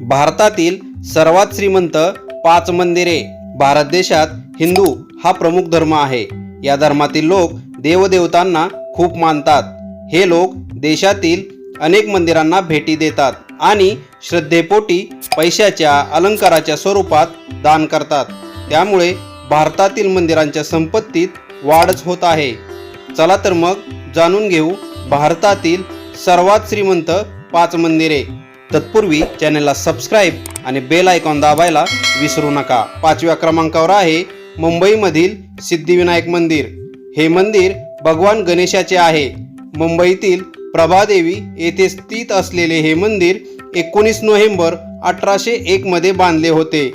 भारतातील सर्वात श्रीमंत पाच मंदिरे. भारत देशात हिंदू हा प्रमुख धर्म आहे. या धर्मातील लोक देवदेवतांना खूप मानतात. हे लोक देशातील अनेक मंदिरांना भेटी देतात आणि श्रद्धेपोटी पैशाच्या अलंकाराच्या स्वरूपात दान करतात. त्यामुळे भारतातील मंदिरांच्या संपत्तीत वाढच होत आहे. चला तर मग जाणून घेऊ भारतातील सर्वात श्रीमंत पाच मंदिरे. तत्पूर्वी चॅनलला सबस्क्राईब आणि बेल आयकॉन दाबायला विसरू नका. पाचव्या क्रमांकावर आहे मुंबईमधील सिद्धिविनायक मंदिर. हे मंदिर भगवान गणेशाचे आहे. मुंबईतील प्रभादेवी येथे स्थित असलेले हे मंदिर एकोणीस नोव्हेंबर अठराशे एकमध्ये बांधले होते.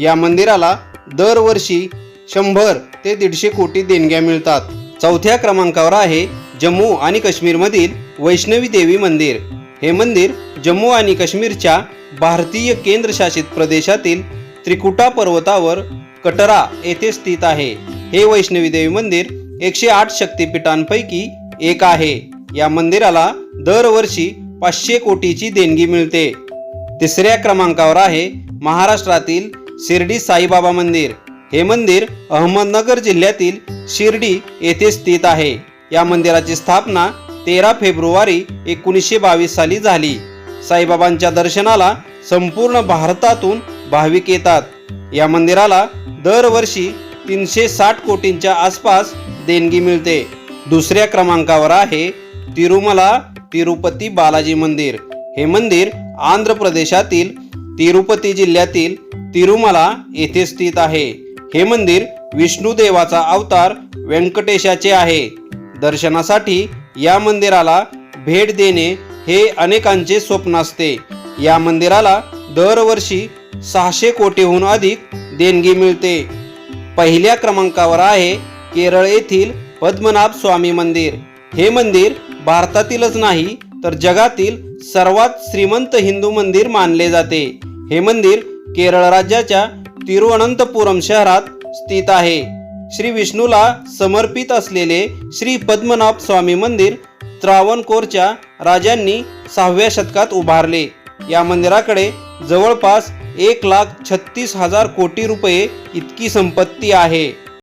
या मंदिराला दरवर्षी शंभर ते दीडशे कोटी देणग्या मिळतात. चौथ्या क्रमांकावर आहे जम्मू आणि काश्मीरमधील वैष्णवी देवी मंदिर. हे मंदिर जम्मू आणि काश्मीरच्या भारतीय केंद्रशासित प्रदेशातील त्रिकुटा पर्वतावर कटरा येथे स्थित आहे. हे वैष्णवी देवी मंदिर एकशे आठ शक्तिपीठांपैकी एक आहे. या मंदिराला दरवर्षी पाचशे कोटीची देणगी मिळते. तिसऱ्या क्रमांकावर आहे महाराष्ट्रातील शिर्डी साईबाबा मंदिर. हे मंदिर अहमदनगर जिल्ह्यातील शिर्डी येथे स्थित आहे. या मंदिराची स्थापना तेरा फेब्रुवारी एकोणीसशे बावीस साली झाली. साईबाबांच्या दर्शनाला संपूर्ण भारतातून भाविक येतात. या मंदिराला दरवर्षी तीनशे साठ कोटींच्या आसपास देणगी मिळते. दुसऱ्या क्रमांकावर आहे तिरुमला तिरुपती बालाजी मंदिर. हे मंदिर आंध्र प्रदेशातील तिरुपती जिल्ह्यातील तिरुमला येथे स्थित आहे. हे मंदिर विष्णुदेवाचा अवतार व्यंकटेशाचे आहे. दर्शनासाठी या मंदिराला भेट देणे हे अनेकांचे स्वप्न असते. या मंदिराला दरवर्षी सहाशे कोटीहून अधिक देणगी मिळते. पहिल्या क्रमांकावर आहे केरळ येथील पद्मनाभ स्वामी मंदिर. हे मंदिर भारतातीलच नाही तर जगातील सर्वात श्रीमंत हिंदू मंदिर मानले जाते. हे मंदिर केरळ राज्याच्या तिरुअनंतपुरम शहरात स्थित आहे. श्री विष्णूला समर्पित असलेले श्री पद्मनाभ स्वामी मंदिर त्रावणकोरच्या राजांनी सहाव्या शतकात उभारले. या मंदिराकडे जवळपास एक लाख छत्तीस हजार कोटी रुपये इतकी संपत्ती आहे.